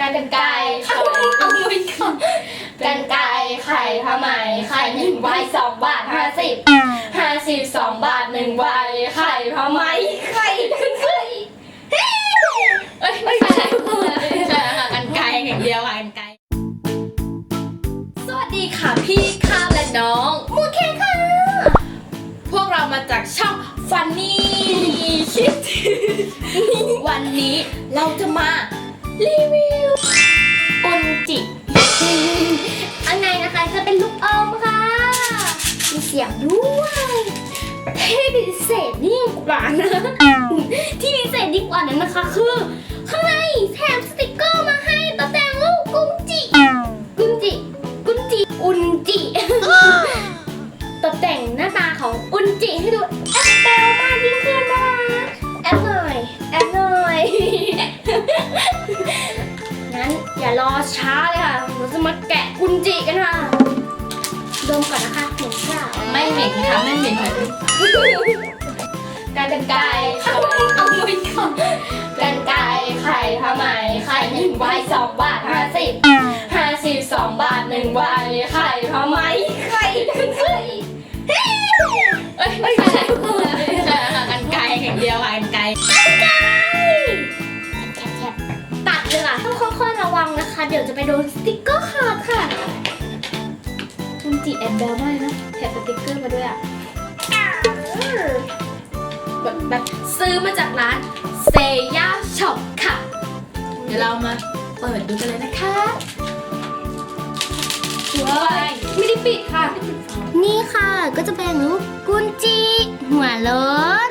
กันไกรไข่กันไกรไข่ผ้าไหมไข่หนึ่งใบสองบาทห้าสิบห้าสิบสองบาทหนึ่งใบไข่ผ้าไหมไข่ไข่เอ้ยไม่ใช่ใช่ค่ะกันไกรอย่างเดียวค่ะกันไกรสวัสดีค่ะพี่ข้าและน้องมูเคค่ะ พวกเรามาจากช่องฟันนี่คิดวันนี้เราจะมา รีวิวอุนจิ อันไหนนะคะจะเป็นลูกอมค่ะ มีเสียงด้วยเท่พิเศษยิ่งกว่านะ ที่พิเศษยิ่งกว่านั้นนะคะคือ กุนจิกันค่ะดมก่อนนะคะเหม็นเปล่าไม่เหม็นค่ะไม่เหม็นค่ะกันไกรไข่เอาไม่ก่อนกันไกรไข่ผ้าไหมไข่หนึ่งใบสองบาทห้าสิบห้าสิบสองบาทหนึ่งใบไข่ผ้าไหมไข่ แบบแบบซื้อมาจากร้านเซย่าช็อปค่ะ เดี๋ยวเรามาเปิดดูกันเลยนะคะว้ายไม่ได้ปิดค่ะ นี่ค่ะก็จะเป็นรูปกุนจิหัวโล้น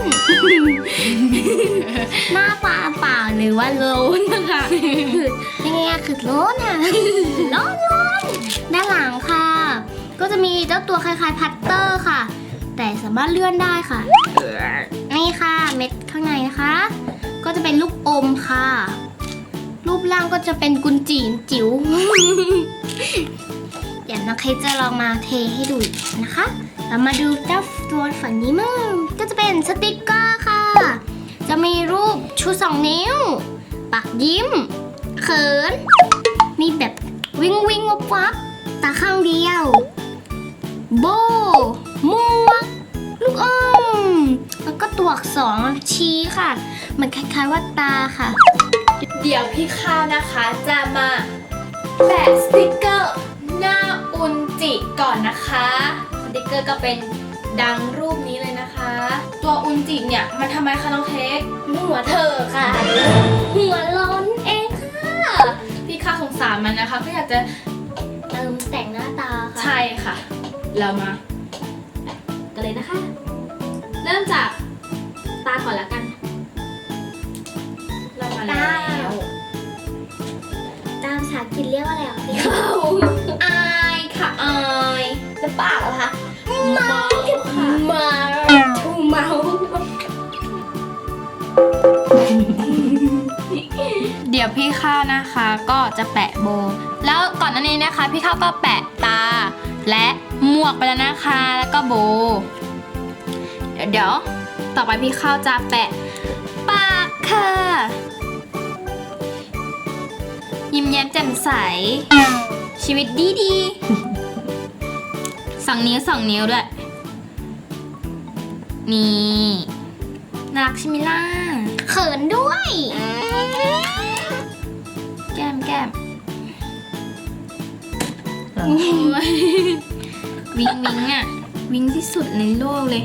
หน้าปลาเปล่าหรือว่าโล้นนะคะคือยังไงอะคือโล้นอะโล้นโล้นด้านหลังค่ะ ก็จะมีเจ้าตัวคล้ายๆพัตเตอร์ค่ะ แต่สามารถเลื่อนได้ค่ะ นี่ค่ะเม็ดข้างในนะคะ ก็จะเป็นลูกอมค่ะ รูปร่างก็จะเป็นกุนจีนจิ๋ว เดี๋ยวน้องเคสจะลองมาเทให้ดูนะคะ เรามาดูเจ้าตัวฝั่งนี้มั่งก็จะเป็นสติกเกอร์ค่ะ จะมีรูปชูสองนิ้ว ปากยิ้ม เขิน มีแบบวิ่งวิ่งวับวับตาข้างเดียว โบ หมัวกลูกอมแล้วก็ตัวอักษรชี้ค่ะ มันคล้ายๆว่าตาค่ะ เดี๋ยวพี่ข้าวนะคะจะมาแปะสติกเกอร์หน้าอุนจิก่อนนะคะสติกเกอร์ก็เป็นดังรูปนี้เลยนะคะ ตัวอุนจิเนี่ยมันทำไมคะน้องเค้กหัวเธอค่ะ หัวล้นเองค่ะพี่ข้าวสงสารมันนะคะก็อยากจะเติมแต่งหน้าตาค่ะ ใช่ค่ะ เรามากัน เลยนะคะ เริ่มจากตาก่อนละกัน เรามาแล้วตามภาษาอังกฤษเรียกว่าอะไรอะพี่อายค่ะอายจะปากเหรอคะเมาค่ะมาทูเมาเดี๋ยวพี่ข้าวนะคะก็จะแปะโบ แล้วก่อนหน้านี้นะคะ พี่ข้าวก็แปะตา และหมวกไปแล้วนะคะ แล้วก็โบเดี๋ยวเดี๋ยวต่อไปพี่ข้าวจะแปะปากค่ะ ยิ้มแย้มแจ่มใส ชีวิตดีดีๆสองนิ้วสองนิ้วด้วย นี่น่ารักใช่ไหมล่ะเขินด้วย แก้มแก้มวิงวิงอะ วิงที่สุดในโลกเลย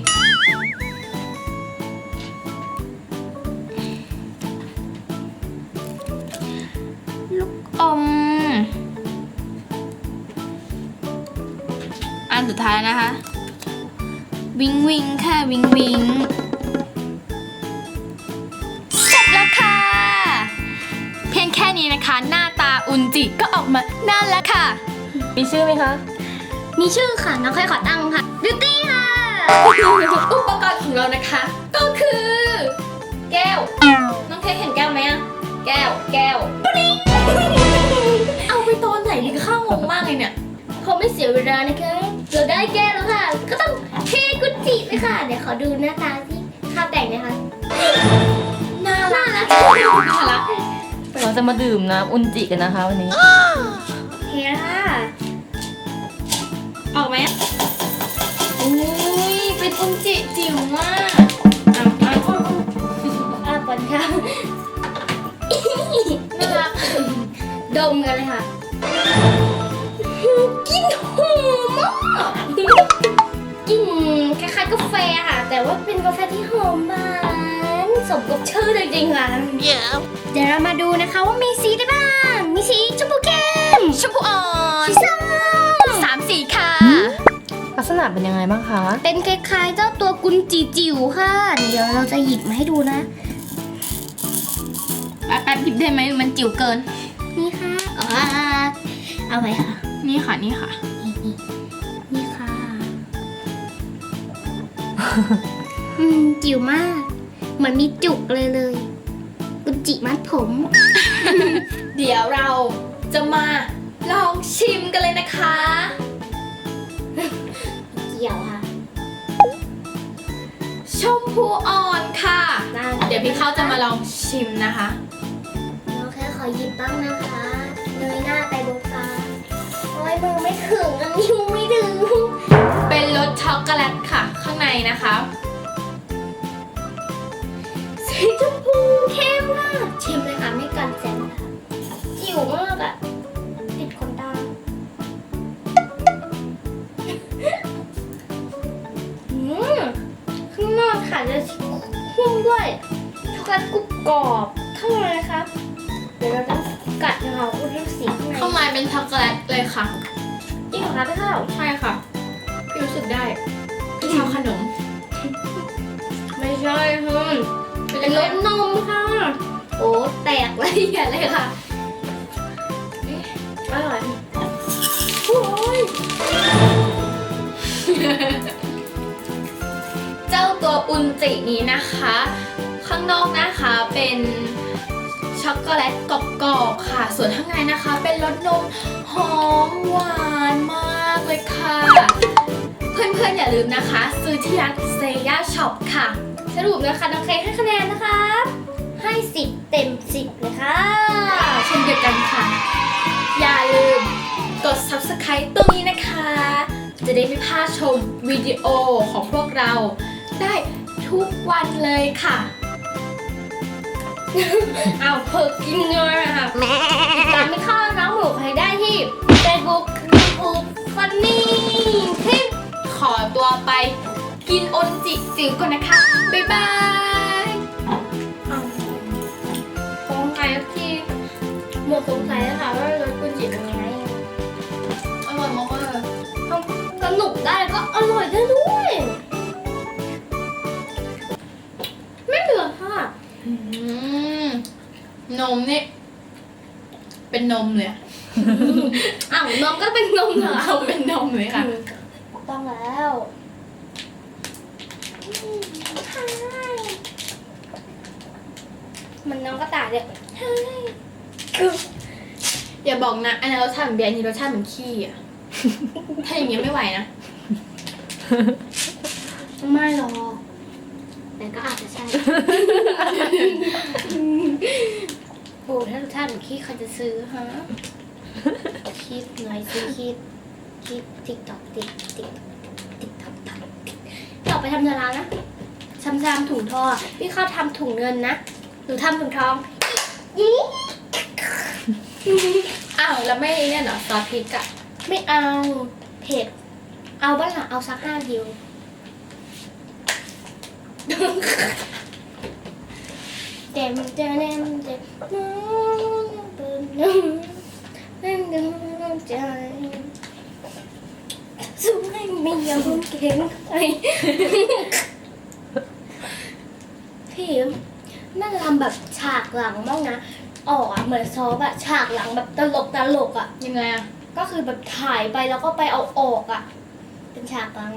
สุดท้ายนะคะ วิงวิงค่ะวิงวิงเสร็จแล้วค่ะ เพียงแค่นี้นะคะ หน้าตาอุนจิก็ออกมาน่าแล้วค่ะ มีชื่อไหมคะ มีชื่อค่ะน้องเคยขอตั้งค่ะบิวตี้ค่ะ อุปกรณ์ของเรานะคะ ก็คือ แก้ว น้องเค้กเห็นแก้วไหมอะแก้ว แก้วปริ๊งเอาไปตอนไหนนี่ข้าวงงมากเลยเนี่ยคงไม่เสียเวลานะคะ เราได้แก้แล้วค่ะ ก็ต้องเทกุจิเลยค่ะ เดี๋ยวขอดูหน้าตาที่ข้าวแต่งนะคะน่ารักน่ารักน่ารักเราจะมาดื่มน้ำอุนจิกันนะคะวันนี้โอเคค่ะ ออกไหมอุ้ยเป็นอุนจิจิ๋วมากเอาเอาอะก่อนค่ะน่ารักดมกันเลยค่ะกลินหอ มมากกลินคล้ายๆกาแฟค่ะ แต่ว่าเป็นกาแฟที่หอมหวานสมกับชื่อจริงๆค่ะ เดี๋ยวเรามาดูนะคะว่ามีสีอะไรบ้าง มีสีชมพูเข้มชมพูอ่อนสีส้มสามสีค่ะ ลักษณะเป็นยังไงบ้างคะ เป็นคล้ายๆเจ้าตัวกุนจิจิ๋วค่ะ เดี๋ยวเราจะหยิบมาให้ดูนะแป๊บแป๊บหยิบได้ไหมมันจิ๋วเกิน นี่ค่ะอ๋อเอาไว้ค่ะ นี่ค่ะนี่ค่ะ นี่นี่นี่ค่ะ อืมจิ๋วมาก เหมือนมีจุกเลยเลยกุนจิมัดผม เดี๋ยวเราจะมาลองชิมกันเลยนะคะ เกี่ยวค่ะ ชมพูอ่อนค่ะ ได้ เดี๋ยวพี่เขาจะมาลองชิมนะคะเราแค่ขอหยิบบ้างนะคะเงยหน้าไปบนฟ้า โอ้ยมือไม่ถึงอันนิ้วไม่ถึงเป็นรสช็อกโกแลตค่ะ ข้างในนะคะสีชมพูเข้มมากชิมเลยค่ะไม่กันแสงค่ะจิ๋วมากอะติดขนตาอืมข้างนอกค่ะจะหุ้มด้วยช็อกโกแลตกรุบกรอบข้างในครับเดี๋ยวเราต้องกัดนะคะว่าดูสี ข้างในข้างในเป็นช็อกโกแลตเลยค่ะจริงเหรอคะพี่ข้าวใช่ค่ะพี่รู้สึกได้พี่ชอบขนม ไม่ใช่ค่ะเป็นเป็นรรสสนมค่ะ โอ้แตกละเอียดเลยค่ะอร่อยโอ้ยเจ้าตัวอุนจินี้นะคะ ข้างนอกนะคะเป็น ช็อกโกแลตกรอบๆค่ะ ส่วนข้างในนะคะ เป็นรสนมหอมหวานมากเลยค่ะ เพื่อนๆอย่าลืมนะคะ ซื้อที่ร้านเซย่าช็อปค่ะ สรุปนะคะน้องเคกให้คะแนนนะคะ ให้สิบเต็มสิบเลยค่ะ เช่นเดียวกันค่ะ อย่าลืมกด subscribe ตรงนี้นะคะ จะได้ไม่พลาดชมวิดีโอของพวกเราได้ทุกวันเลยค่ะ เอาเพิกกินเงินนะคะตามไม่เข้าน้องหมูใครได้ที่ Facebook YouTube Funny คลิปขอตัวไป กินโอนจิจิ๋วก่อนนะคะ บ๊ายบายสงสัยที่หมดสงสัยนะคะว่ารสกุนจิเป็นยังไงอร่อยมากเลยสนุกได้แล้วก็อร่อยได้ด้วย นมนี่ เป็นนมเลยอะอ้าวนมก็เป็นนมเหรอเอาเป็นนมเลยค่ะต้องแล้วมันน้องก็ตายเลยใช่คืออย่าบอกนะ อันนั้นรสชาติเหมือนเบียร์อันนี้รสชาติเหมือนขี้อะ ถ้าอย่างนี้ไม่ไหวนะ ไม่หรอกแต่ก็อาจจะใช่ โอ้ ถ้ารสชาติเขี้ใครจะซื้อฮะคิดหน่อยสิคิดคิดติ๊กตอกติ๊กติ๊กติ๊กตอกติ๊กต่อไปทำนารานะทำทำถุงทองพี่เขาทำถุงเงินนะหนูทำถุงทองอีอ้าวแล้วไม่เนี่ยเหรอซอสพริกอะไม่เอาเผ็ด เอาบ้างละเอาสักห้าเดียว เต็มเต็มเต็มเต็มน้องเปิดน้องเล่นดูใจสู้ให้ไม่ยอมเก่งใจพี่น่าจะทำแบบฉากหลังบ้างนะออกอะเหมือนซอฟอะฉากหลังแบบตลกตลกอะยังไงอะก็คือแบบถ่ายไปแล้วก็ไปเอาออกอะ่ะเป็นฉากหลัง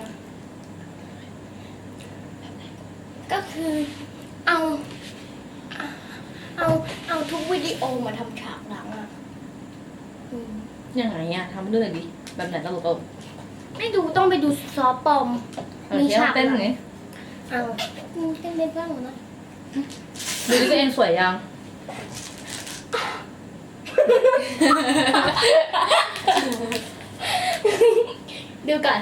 ก็คือเอา เอาเอาทุกวิดีโอมาทำฉากหลังอะ่ะอืมยังไงอะทำด้วยหน่อยดิแบบไหนตลกตลกไม่ดูต้องไปดูซอปลอม เออเที่ยวเต้นไงเอาอืมเต้นเต้นบ้างเหรอนะดูดิตัวเองสวยยังอดูก่อน